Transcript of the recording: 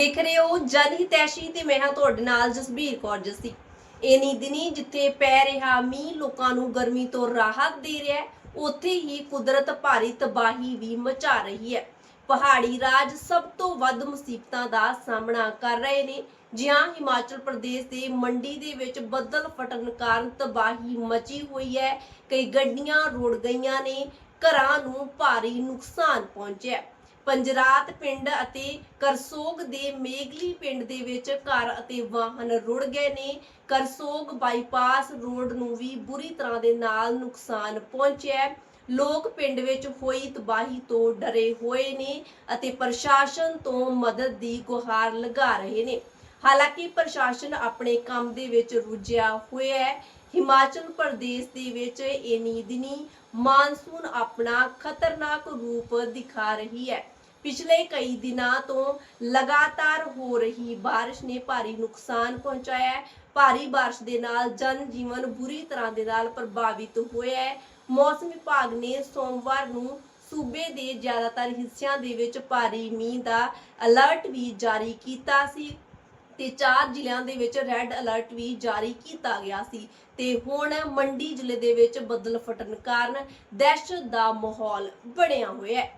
ਦੇਖ ਰਹੇ ਹੋ ਜਨ ਹਿਤੈਸ਼ੀ ਤੇ ਮੈਂ ਹਾਂ ਤੁਹਾਡੇ ਨਾਲ ਜਸਬੀਰ ਕੌਰ ਜੱਸੀ। ਇਨੀ ਦਿਨੀ ਜਿੱਥੇ ਪੈ ਰਿਹਾ ਮੀਂਹ, ਲੋਕਾਂ ਨੂੰ ਗਰਮੀ ਤੋਂ ਰਾਹਤ ਦੇ ਰਿਹਾ ਉੱਥੇ ਹੀ ਕੁਦਰਤ ਭਾਰੀ ਤਬਾਹੀ ਵੀ ਮਚਾ ਰਹੀ ਹੈ। ਪਹਾੜੀ ਰਾਜ ਸਭ ਤੋਂ ਵੱਧ ਮੁਸੀਬਤਾਂ ਦਾ ਸਾਹਮਣਾ ਕਰ ਰਹੇ ਨੇ। ਜਿਹਾਂ ਹਿਮਾਚਲ ਪ੍ਰਦੇਸ਼ ਦੇ ਮੰਡੀ ਦੇ ਵਿੱਚ ਬੱਦਲ ਫਟਣ ਕਾਰਨ ਤਬਾਹੀ ਮਚੀ ਹੋਈ ਹੈ। ਕਈ ਗੱਡੀਆਂ ਰੁੜ ਗਈਆਂ ਨੇ। ਘਰਾਂ ਨੂੰ ਭਾਰੀ ਨੁਕਸਾਨ ਪਹੁੰਚਿਆ ਪੰਜਰਾਤ ਪਿੰਡ ਅਤੇ ਕਰਸੋਗ ਦੇ ਮੇਗਲੀ ਪਿੰਡ ਦੇ ਵਿੱਚ ਘਰ ਅਤੇ ਵਾਹਨ ਰੁੜ ਗਏ ਨੇ। ਕਰਸੋਗ ਬਾਈਪਾਸ ਰੋਡ ਨੂੰ ਵੀ ਬੁਰੀ ਤਰ੍ਹਾਂ ਦੇ ਨਾਲ ਨੁਕਸਾਨ ਪਹੁੰਚਿਆ ਲੋਕ ਪਿੰਡ ਵਿੱਚ ਹੋਈ ਤਬਾਹੀ ਤੋਂ ਡਰੇ ਹੋਏ ਨੇ ਅਤੇ ਪ੍ਰਸ਼ਾਸਨ ਤੋਂ ਮਦਦ ਦੀ ਗੁਹਾਰ ਲਗਾ ਰਹੇ ਨੇ। ਹਾਲਾਂਕਿ ਪ੍ਰਸ਼ਾਸਨ ਆਪਣੇ ਕੰਮ ਦੇ ਵਿੱਚ ਰੁੱਝਿਆ ਹੋਇਆ ਹੈ। ਹਿਮਾਚਲ ਪ੍ਰਦੇਸ਼ ਦੇ ਵਿੱਚ ਇਨੀ ਦਿਨੀ ਮਾਨਸੂਨ ਆਪਣਾ ਖਤਰਨਾਕ ਰੂਪ ਦਿਖਾ ਰਹੀ ਹੈ। ਪਿਛਲੇ ਕਈ ਦਿਨਾਂ ਤੋਂ ਲਗਾਤਾਰ ਹੋ ਰਹੀ ਬਾਰਿਸ਼ ਨੇ ਭਾਰੀ ਨੁਕਸਾਨ ਪਹੁੰਚਾਇਆ ਹੈ। ਭਾਰੀ ਬਾਰਿਸ਼ ਦੇ ਨਾਲ ਜਨ ਜੀਵਨ ਬੁਰੀ ਤਰ੍ਹਾਂ ਦੇ ਨਾਲ ਪ੍ਰਭਾਵਿਤ ਹੋਇਆ ਹੈ। ਮੌਸਮ ਵਿਭਾਗ ਨੇ ਸੋਮਵਾਰ ਨੂੰ ਸੂਬੇ ਦੇ ਜ਼ਿਆਦਾਤਰ ਹਿੱਸਿਆਂ ਦੇ ਵਿੱਚ ਭਾਰੀ ਮੀਂਹ ਦਾ ਅਲਰਟ ਵੀ ਜਾਰੀ ਕੀਤਾ ਸੀ। ਤੇ ਚਾਰ ਜ਼ਿਲ੍ਹਿਆਂ ਦੇ ਵਿੱਚ ਰੈੱਡ ਅਲਰਟ ਵੀ ਜਾਰੀ ਕੀਤਾ ਗਿਆ ਸੀ ਤੇ ਹੁਣ ਮੰਡੀ ਜ਼ਿਲ੍ਹੇ ਦੇ ਵਿੱਚ ਬੱਦਲ ਫਟਣ ਕਾਰਨ ਦਹਿਸ਼ਤ ਦਾ ਮਾਹੌਲ ਬਣਿਆ ਹੋਇਆ ਹੈ।